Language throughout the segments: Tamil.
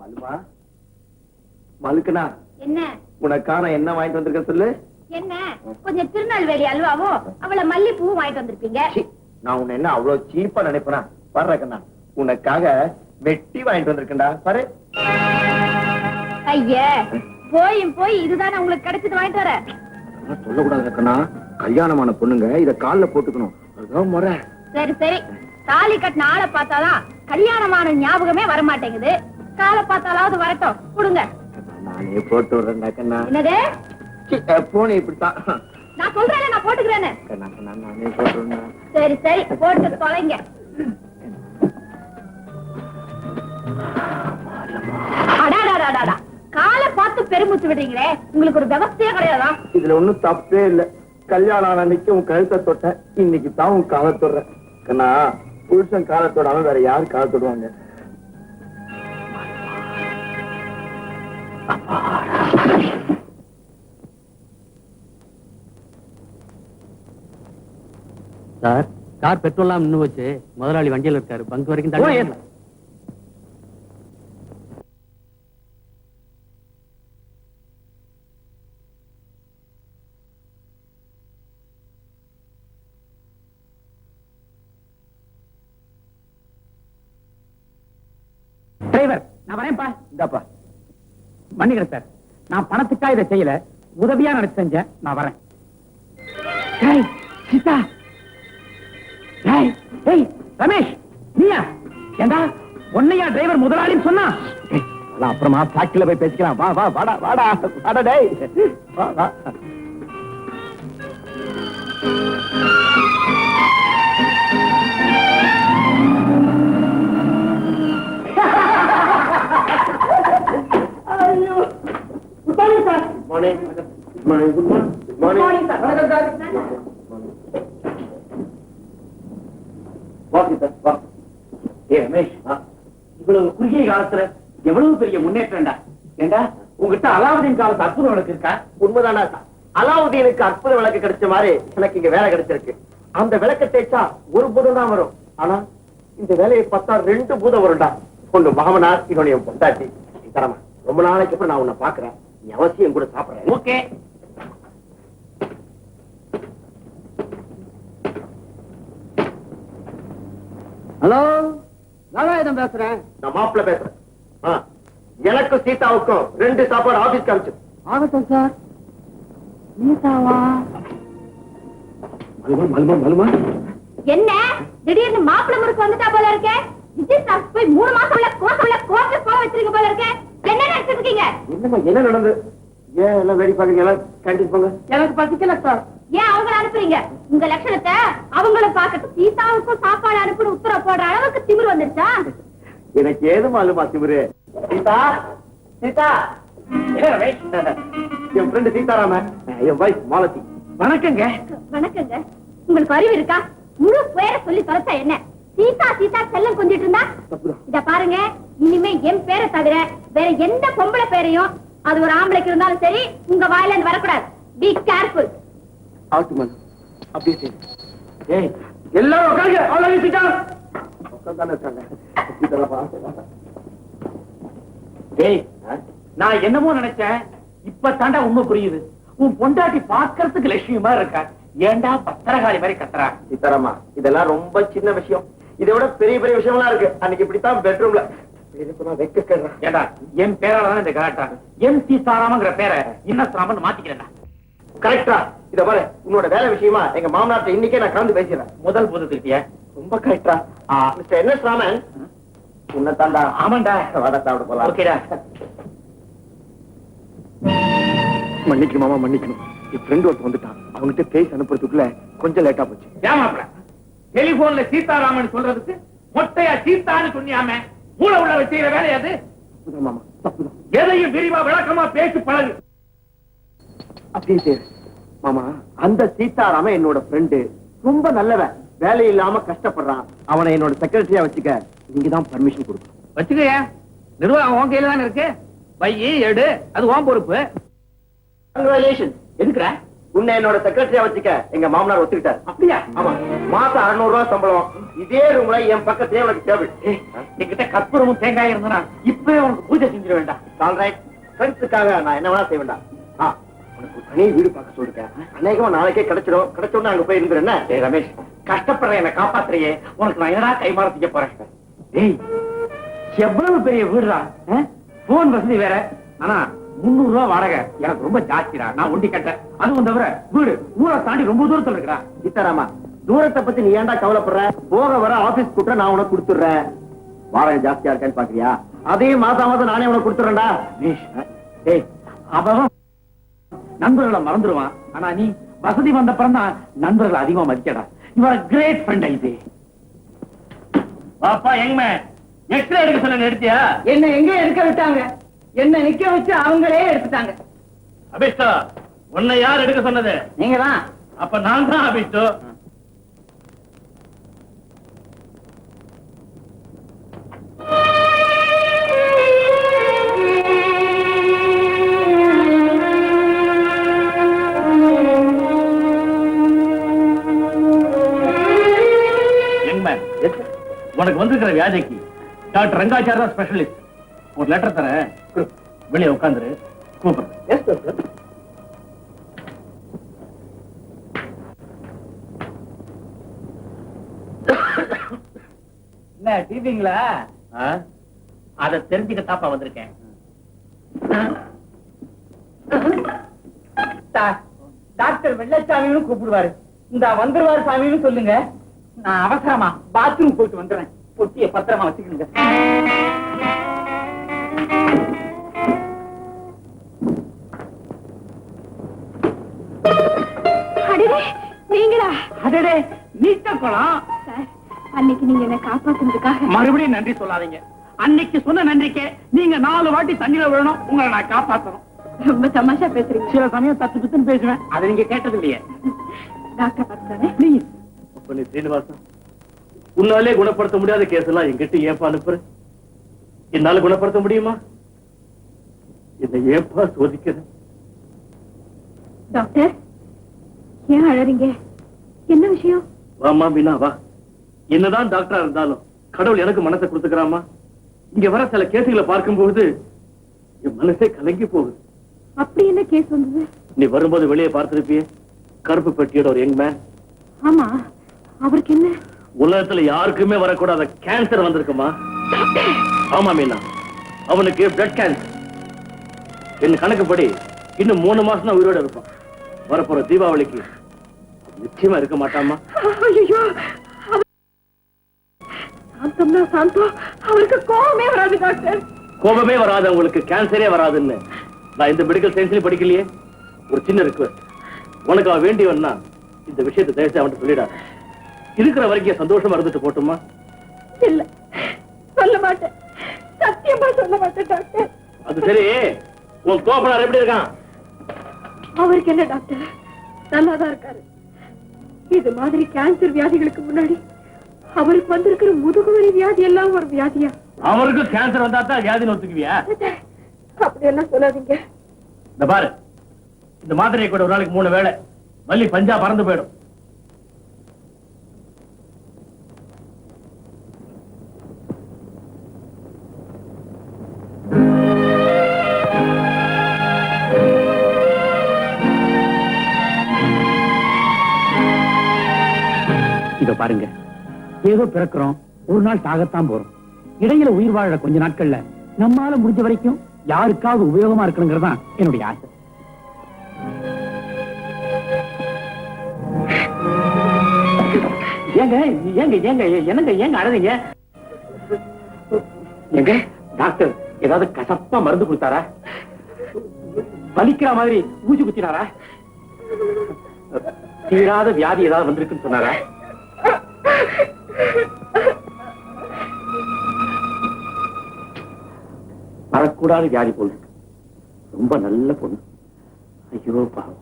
மலுமா? மலுக்குனா? என்ன? உனக்கான என்ன வாங்கிட்டு வந்திருக்க சொல்லு? என்ன? கொஞ்சம் திருநெல்வேலி அல்வாவோ? அவளை மல்லிப்பூ வாங்கிட்டு வந்திருப்பீங்க. நான் உன்னை என்ன அவ்வளவு சீப்பா நினைப்பேனா? வர்ற கண்ணா உனக்காக வெட்டி வாங்கிட்டு வந்திருக்கேன்டா. பாரு. ஐயே போயும் போய் இதுதானே உங்களுக்கு கிடைச்சது வாங்கிட்டு வர. சொல்லக்கூடாது கண்ணா கல்யாணமான பொண்ணுங்க இத கால்ல போட்டுக்கணும். அதுதான் முறை. சரி சரி. தாலி கட்டின ஆளை பார்த்தாதான் கல்யாணமான ஞாபகமே வர மாட்டேங்குது காலை பார்த்தாலாவது வரட்டும். கொடுங்க. நானே போட்டு சீ, எப்பவும் இப்படித்தான். நான் சொல்றேன் நான் போட்டுக்கிறேன்னு. நானே விடுறேன் சரி சரி போட்டு தொலைங்க. அடாடாடாடாடா காலை பார்த்து பெருமூச்சு விடுறீங்களே உங்களுக்கு ஒரு விவசாயே கிடையாதா இதுல ஒண்ணும் தப்பே இல்ல. கல்யாணம் ஆன அன்னைக்கு உன் கழுத்தை தொட்டேன். இன்னைக்கு தான் உன் காலை தொடுறேன். கண்ணா புருஷன் காலை தொடாம வேற யாரு காலை தொடுவாங்க? சார் கார் பெட்ரோல்லாம் நின்னு போச்சு. முதலாளி வண்டியில இருக்காரு. பங்க் வரைக்கும். டிரைவர் நான் வரேன்ப்பா. இந்தாப்பா. மன்னிக்கிறேன் சார் நான் பணத்துக்கா இதை செய்யல. உதவியா நினைச்சு செஞ்சேன் நான் வரேன். சீதா. ரமேஷ் நீயா? ஏண்டா உன்னையா டிரைவர் முதலாளின்னு சொன்னா? அப்புறமா ஃபேக்டரியில போய் பேசிக்கலாம். வா வா வாடா வாடா வாடா டேய். வா வா. Morning good morning good morning வா சீதா வா ஏ ரமேஷ் இவ்வளவு குறுகிய காலத்துல எவ்வளவு பெரிய முன்னேற்றம்டா? ஏண்டா? உங்ககிட்ட அலாவுதீன் காலத்து அற்புதம் உனக்கு இருக்கா? உண்மைதானா அலாவுதீனுக்கு அற்புத விளக்கு கிடைச்ச மாதிரி எனக்கு இங்க வேலை கிடைச்சிருக்கு. அந்த விளக்க தேய்ச்சா ஒரு பூதம் தான் வரும். ஆனா இந்த வேலையை பார்த்தா ரெண்டு பூதம் வரும்டா. ஒண்ணு மாமனார் இன்னொன்னு என் பொண்டாட்டி. தரமா ரொம்ப நாளைக்கு அப்புறம் நான் உன்னை பாக்குறேன் நீ அவசியம் கூட சாப்பிடுறேன். ஓகே ஹலோ நாராயணன் பேசுறேன். நான் மாப்பிள்ள பேசுறேன். ஆ, எனக்கும் சீதாவுக்கும் ரெண்டு சாப்பாடு ஆபீஸ் காமிச்சு ஆகட்டும் சார். நீதாவா மலுமா மலுமா மலுமா. என்ன? திடீர்னு மாப்பிள்ளை முறுக்கு வந்துட்டா போல இருக்கே? விஜய் சார் போய் மூணு மாசம் உள்ள கோசம் உள்ள போக வச்சிருக்க போல இருக்கே? என்ன நினைச்சிட்டு இருக்கீங்க? என்னம்மா என்ன நடந்தது ஏன் எல்லாம் வேடி பாக்குறீங்க எல்லாம் கேண்டீன் போங்க. எனக்கு பசிக்கல சார். ஏன் அவங்கள அனுப்புறீங்க? உங்க லட்சணத்தை அவங்களும் பார்க்கட்டும். சீதாவுக்கும் சாப்பாடு அனுப்புன்னு உத்தரவு போடுற அளவுக்கு திமிரு வந்துருச்சா? எனக்கு ஏது மாலுமா திமிரு? சீதா சீதா. என் ஃப்ரெண்டு சீதாராம. என் வைஃப் மாலதி. வணக்கங்க. வணக்கங்க. உங்களுக்கு அறிவு இருக்கா? முழு பேரை சொல்லி தொலைச்சா என்ன? சீதா சீதா செல்லம் கொஞ்சிட்டு இருந்தா? இத பாருங்க. இனிமே என் பேரை தவிர வேற எந்த பொம்பளை பேரையும் அது ஒரு ஆம்பளைக்கு இருந்தாலும் சரி உங்க வாயில இருந்து வரக்கூடாது. பி கேர்ஃபுல் ஆட்டு மனு அப்படியே சரி ஏய் எல்லாரும் உட்காருங்க. இருக்காங்க. சீதாராமா டேய் நான் என்னமோ நினைச்சேன் இப்ப தாண்டா உண்மை புரியுது. உன் பொண்டாட்டி பாக்குறதுக்கு லட்சுமி மாதிரி இருக்கா? ஏன்டா பத்திரகாளி மாதிரி கத்துறா? சீதாராமா இதெல்லாம் ரொம்ப சின்ன விஷயம். இதை விட பெரிய பெரிய விஷயம்லாம் இருக்கு. அன்னைக்கு இப்படித்தான் பெட்ரூம்ல வெக்க கேடுறான் ஏண்டா என் பேரால தான் இந்த கலாட்டா? எம் சீதாராமங்கிற பேரை இன்னசராமன் மாத்திக்கிறேன்டா. கரெக்டா. இத பாரு உன்னோட வேலை விஷயமா எங்க மாமனார்ட்ட இன்னைக்கே நான் கலந்து பேசிடுறேன். முதல் புதுக்கிட்டிய ரொம்ப கரெக்டா. Mister N S Raman. உன்னை தாண்டா ஆமாண்டா. வட சாப்பிட போலாம். ஓகேடா. மன்னிக்கணும் மாமா மன்னிக்கணும். என் ஃப்ரெண்ட் ஒருத்தர் வந்துட்டான். அவங்ககிட்ட பேசி அனுப்புறதுக்குள்ள கொஞ்சம் லேட்டா போச்சு. ஏமாப்ல டெலிபோன்ல சீதாராமன் சொல்றதுக்கு மொட்டையா சீதான்னு சொன்னியாம மூளை உள்ள வச்சுக்கிற வேலை அது? தப்புதான் மாமா எதையும் விரிவா விளக்கமா பேசி பழகு. அப்படியே சரி மாமா அந்த சீதாராம என்னோட ஃப்ரெண்டு ரொம்ப நல்லவன். வேலை இல்லாம கஷ்டப்படுறான். அவனை என்னோட செக்ரட்டரியா வச்சுக்க. நீங்க தான் பர்மிஷன் கொடுக்கணும். வச்சுக்கயா. நிர்வாகம் உன் கையில தானே இருக்கு? பையி எடு. அது உன் பொறுப்பு. கங்க்ராச்சுலேஷன் எதுக்குற உன்னை என்னோட செக்ரட்டரியா வச்சுக்க. எங்க மாமனார் ஒத்துக்கிட்டார். அப்படியா? ஆமா. மாசம் அறுநூறு ரூபாய் சம்பளம். இதே ரூம்ல என் பக்கத்திலே உனக்கு டேபிள் என்கிட்ட கற்பூரமும் தேங்காய் இருந்தா இப்பவே உனக்கு பூஜை செஞ்சிட வேண்டாம். ஆல்ரைட் ஃப்ரெண்ட்ஸுக்காக நான் என்ன வேணா செய்ய வேண்டாம். உனக்கு தனி வீடு பார்க்க சொல்லிருக்கேன் அநேகமா நாளைக்கே கிடைச்சிடும் கிடைச்ச உடனே அங்க போய் இருந்துரு என்ன? ரமேஷ் கஷ்டப்படுற என்ன காப்பாத்துறியே. உனக்கு நான் என்னடா கைமாற செய்ய போறேன்? ஏய் எவ்வளவு பெரிய வீடுடா போன் வசதி வேற. ஆனா முன்னூறு ரூபாய் வாடகை. எனக்கு ரொம்ப ஜாஸ்திடா. நான் ஒண்டி கட்டேன் அதுவும் தவிர வீடு ஊரை தாண்டி ரொம்ப தூரத்துல இருக்கா சீதாராமா தூரத்தை பத்தி நீ ஏன்டா கவலைப்படுற? போக வர ஆபீஸ் கூட்ட நான் உனக்கு கொடுத்துடுறேன். வாடகை ஜாஸ்தியா இருக்கான்னு பாக்குறியா? அதையும் மாசம் மாசம் நானே உனக்கு கொடுத்துறேன்டா அவன் நண்பர்களை மறந்துடுவான். ஆனா நீ வசதி வந்த பிறந்தா நண்பர்களை அதிகமா மதிக்கடா இவர கிரேட் ஃப்ரெண்ட் இது பாப்பா எங்க எக்ஸ்ரே எடுக்க சொல்ல எடுத்தியா? என்ன எங்க எடுக்க விட்டாங்க? என்ன நிக்க வச்சு அவங்களே எடுத்துட்டாங்க. அபிஷ்டா உன்னை யார் எடுக்க சொன்னது? நீங்க தான் அப்ப நான் தான் அபிஷ்டு உனக்கு வந்திருக்கிற வியாதிக்கு டாக்டர் ரங்காச்சாரா ஸ்பெஷலிஸ்ட் ஒரு லெட்டர் தரேன். வெளியே உட்காந்துரு. கூப்பிடுறேன் என்ன டிவிங்களா அத தெரிஞ்சுக்க தாப்பா வந்திருக்கேன். டாக்டர் வெள்ளச்சாமின்னு கூப்பிடுவாரு. இந்த வந்துருவாரு சாமின்னு சொல்லுங்க. நான் அவசரமா பாத்ரூம் போயிட்டு வந்துடுறேன். பொட்டிய பத்திரமா வச்சுக்கணுங்க நீங்களா? அடடே நீட்ட குளம் அன்னைக்கு நீங்க என்ன காப்பாத்துனதுக்காக. மறுபடியும் நன்றி சொல்லாதீங்க. அன்னைக்கு சொன்ன நன்றிக்கு நீங்க நாலு வாட்டி தண்ணியில விழணும். உங்களை நான் காப்பாத்தணும். ரொம்ப தமாஷா பேசுறீங்க. சில சமயம் தத்து பித்துன்னு பேசுவேன். அதை நீங்க கேட்டது இல்லையே டாக்டர் பார்த்தானே நீ சீனிவாசன் உன்னாலே குணப்படுத்த முடியாத கேஸ் எல்லாம் எங்கிட்ட ஏப்பா அனுப்புற? என்னால குணப்படுத்த முடியுமா? என்னை ஏப்பா சோதிக்கிற? டாக்டர் ஏன் அழறீங்க? என்ன விஷயம்? வாமா மீனா வா. என்னதான் டாக்டரா இருந்தாலும் கடவுள் எனக்கு மனசை கொடுத்துக்கிறாமா? இங்க வர சில கேசுகளை பார்க்கும்போது என் மனசே கலங்கி போகுது. அப்படி என்ன கேஸ் வந்தது? நீ வரும்போது வெளியே பார்த்திருப்பியே கருப்பு பெட்டியோட ஒரு யங் மேன் ஆமா. அவருக்கு என்ன? உலகத்துல யாருக்குமே வரக்கூடாத கேன்சர் வந்திருக்குமா? ஆமா மீனா. அவனுக்கு பிளட் கேன்சர் என் கணக்குப்படி இன்னும் மூணு மாசம் தான் உயிரோட இருப்பான். வரப்போற தீபாவளிக்கு நிச்சயமா இருக்க மாட்டாமா ஐயோ சாந்தம்னா சாந்தம். அவருக்கு கோபமே வராது டாக்டர். கோபமே வராது உங்களுக்கு கேன்சரே வராதுன்னு. நான் இந்த மெடிக்கல் சயின்ஸ்லயும் படிக்கலையே. ஒரு சின்ன ரிக்வெஸ்ட் உனக்கு அவன் வேண்டியவன்னா இந்த விஷயத்தை தயவுசெய்து அவன்கிட்ட சொல்லிடாத. இருக்கிற வரைக்கும் சந்தோஷமா இருந்துட்டு போட்டுமா? இல்ல. சொல்ல மாட்டேன். சத்தியமா சொல்ல மாட்டேன் டாக்டர். அது சரி. உன் கோபனார் எப்படி இருக்கான்? அவருக்கு என்ன டாக்டர்? நல்லாதான் இருக்காரு. இது மாதிரி கேன்சர் வியாதிகளுக்கு முன்னாடி அவருக்கு வந்திருக்கிற முதுகுவலி வியாதி எல்லாம் ஒரு வியாதியா? அவருக்கு கேன்சர் வந்தா தான் வியாதின்னு ஒத்துக்குவியா? அப்படி எல்லாம் சொல்லாதீங்க. இந்த பாரு. இந்த மாத்திரையை கூட ஒரு நாளைக்கு மூணு வேளை. வள்ளி பஞ்சா பறந்து போயிடும். இத பாருங்க. ஏதோ பிறக்கிறோம் ஒரு நாள் சாகத்தான் போறோம். இடையில உயிர் வாழ கொஞ்ச நாட்கள்ல நம்மால முடிஞ்ச வரைக்கும் யாருக்காவது உபயோகமா இருக்கணுங்கிறது தான் என்னுடைய ஆசை. ஏங்க ஏங்க ஏங்க என்னங்க ஏங்க அழறீங்க? ஏங்க டாக்டர் ஏதாவது கசப்பா மருந்து கொடுத்தாரா? வலிக்கிற மாதிரி ஊசி குத்தினாரா? தீராத வியாதி ஏதாவது வந்திருக்குன்னு சொன்னாரா? வரக்கூடாத வியாதி பொண்ணு. ரொம்ப நல்ல பொண்ணு. ஐயோ பாவம்.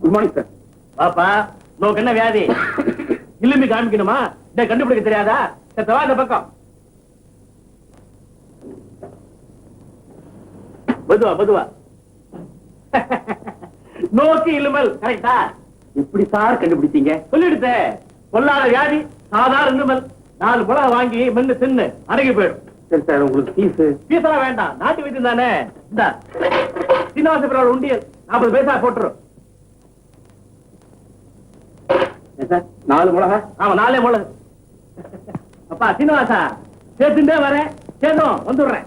குட் மார்னிங் சார் பாப்பா நோக்கு என்ன வியாதி? இல்லுமி காமிக்கணுமா? இதை கண்டுபிடிக்க தெரியாதா? சத்தவா இந்த பக்கம். மெதுவா மெதுவா. நோக்கி இலுமல் கரெக்டா எப்படி சார் கண்டுபிடிச்சீங்க? சொல்லிடுத்தேன் பொல்லாத வியாதி சாதாரண இருமல் நாலு மிளகா வாங்கி மென்னு தின்னு அடங்கி போயிடும். சரி சார் உங்களுக்கு ஃபீஸ் பீசலாம் வேண்டாம். நாட்டு வைத்தியம் தானே? இந்த. சீனிவாசபுரம் உண்டியல். நாற்பது பைசா போட்டுரும். நாலு மிளகா? ஆமா நாளே மிளகு. அப்பா சீனிவாசா சேர்த்துட்டே வரேன். சேர்ந்தோம் வந்துடுறேன்.